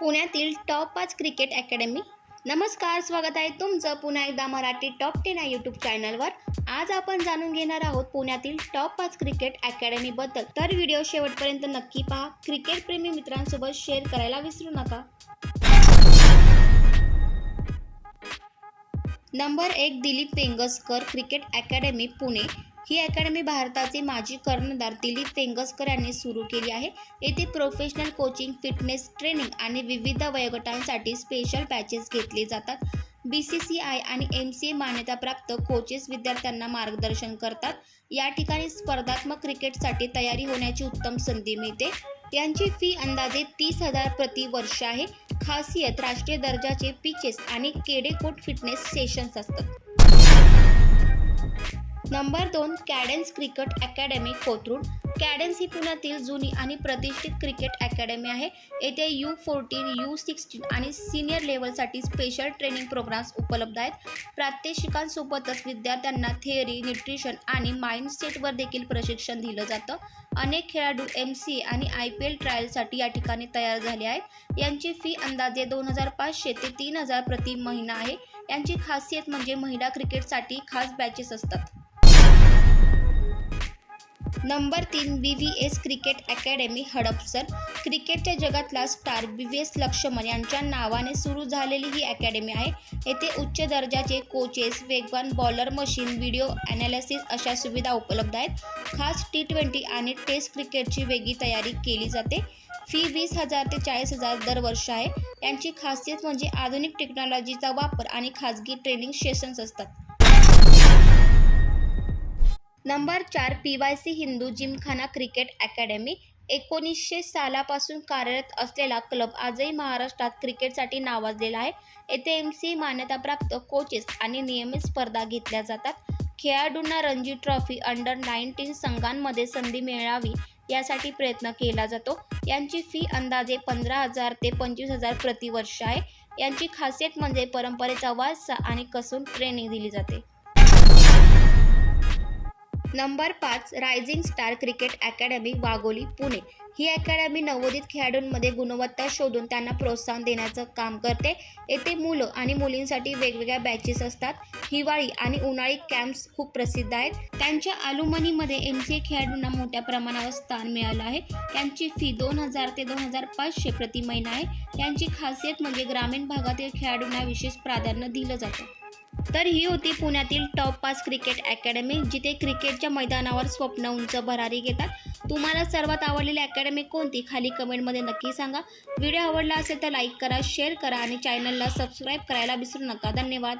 पुण्यातील टॉप पाच cricket academy. नमस्कार स्वागत आहे तुमचं पुन्हा एकदा मराठी टॉप टेन या यूट्यूब चॅनलवर. आज आपण जाणून घेणार आहोत पुण्यातील टॉप पाच क्रिकेट अकॅडमीबद्दल तर व्हिडिओ शेवटपर्यंत नक्की पहा. क्रिकेट प्रेमी मित्रांसोबत शेअर करायला विसरू नका. नंबर एक दिलीप पेंगसकर क्रिकेट अकॅडमी पुणे. ही अकॅडमी भारताचे माजी कर्णधार दिलीप वेंगसकर यांनी सुरू केली आहे. येथे प्रोफेशनल कोचिंग फिटनेस ट्रेनिंग आणि विविध वयोगटांसाठी स्पेशल बॅचेस घेतले जातात. बी सी सी आय आणि एम सी ए मान्यताप्राप्त कोचेस विद्यार्थ्यांना मार्गदर्शन करतात. या ठिकाणी स्पर्धात्मक क्रिकेटसाठी तयारी होण्याची उत्तम संधी मिळते. यांची फी अंदाजे तीस हजार प्रति वर्ष आहे. खासियत राष्ट्रीय दर्जाचे पिचेस आणि केडेकोट फिटनेस सेशन्स असतात. नंबर दोन Cadence cricket academy Kothrud. Cadence ही पुण्यातील जुनी आणि प्रतिष्ठित क्रिकेट अकॅडमी आहे. येथे यू फोर्टीन यू सिक्स्टीन आणि सिनियर लेवलसाठी स्पेशल ट्रेनिंग प्रोग्राम्स उपलब्ध आहेत. प्रात्यक्षिकांसोबतच विद्यार्थ्यांना थिअरी न्यूट्रिशन आणि माइंडसेटवर देखील प्रशिक्षण दिलं जातं. अनेक खेळाडू एम सी ए आणि आय पी एल ट्रायलसाठी या ठिकाणी तयार झाले आहेत. यांची फी अंदाजे दोन हजार पाचशे ते तीन हजार प्रति महिना आहे. यांची खासियत म्हणजे महिला क्रिकेटसाठी खास बॅचेस असतात. नंबर तीन B V S cricket academy Hadapsar क्रिकेटच्या जगातला star B V S Laxman यांच्या नावाने सुरू झालेली ही अकॅडमी आहे. येथे उच्च दर्जाचे कोचेस वेगवान बॉलर मशीन व्हिडिओ ॲनालिसिस अशा सुविधा उपलब्ध आहेत. खास टी ट्वेंटी आणि टेस्ट क्रिकेटची वेगळी तयारी केली जाते. फी वीस हजार ते चाळीस हजार दरवर्ष आहे. यांची खासियत म्हणजे आधुनिक टेक्नॉलॉजीचा वापर आणि खाजगी ट्रेनिंग सेशन्स असतात. नंबर चार P Y C Hindu Gymkhana cricket academy. एकोणीसशे सालापासून कार्यरत असलेला क्लब आजही महाराष्ट्रात क्रिकेटसाठी नावाजलेला आहे. येथे एम सी मान्यताप्राप्त कोचेस आणि नियमित स्पर्धा घेतल्या जातात. खेळाडूंना रणजी ट्रॉफी अंडर नाईन्टीन संघांमध्ये संधी मिळावी यासाठी प्रयत्न केला जातो. यांची फी अंदाजे पंधरा हजार ते पंचवीस हजार प्रतिवर्ष आहे. यांची खासियत म्हणजे परंपरेचा वारसा आणि कसून ट्रेनिंग दिली जाते. नंबर पाच rising star cricket academy Wagholi Pune. ही अकॅडमी नवोदित खेळाडूंमध्ये गुणवत्ता शोधून त्यांना प्रोत्साहन देण्याचं काम करते. येथे मुलं आणि मुलींसाठी वेगवेगळ्या बॅचेस असतात. हिवाळी आणि उन्हाळी कॅम्प्स खूप प्रसिद्ध आहेत. त्यांच्या आलुमनीमध्ये एम सी ए खेळाडूंना मोठ्या प्रमाणावर स्थान मिळालं आहे. त्यांची फी दोन हजार ते दोन हजार पाचशे प्रति महिना आहे. त्यांची खासियत म्हणजे ग्रामीण भागातील खेळाडूंना विशेष प्राधान्य दिलं जातं. तर ही होती पुण्यातील टॉप पाच क्रिकेट अकॅडमी जिथे क्रिकेटच्या मैदानावर स्वप्न उंच भरारी घेतात. तुम्हाला सर्वात आवडलेली अकॅडमी कोणती? खाली कमेंटमध्ये नक्की सांगा. व्हिडिओ आवडला असेल तर लाईक करा शेअर करा आणि चॅनलला सबस्क्राईब करायला विसरू नका. धन्यवाद.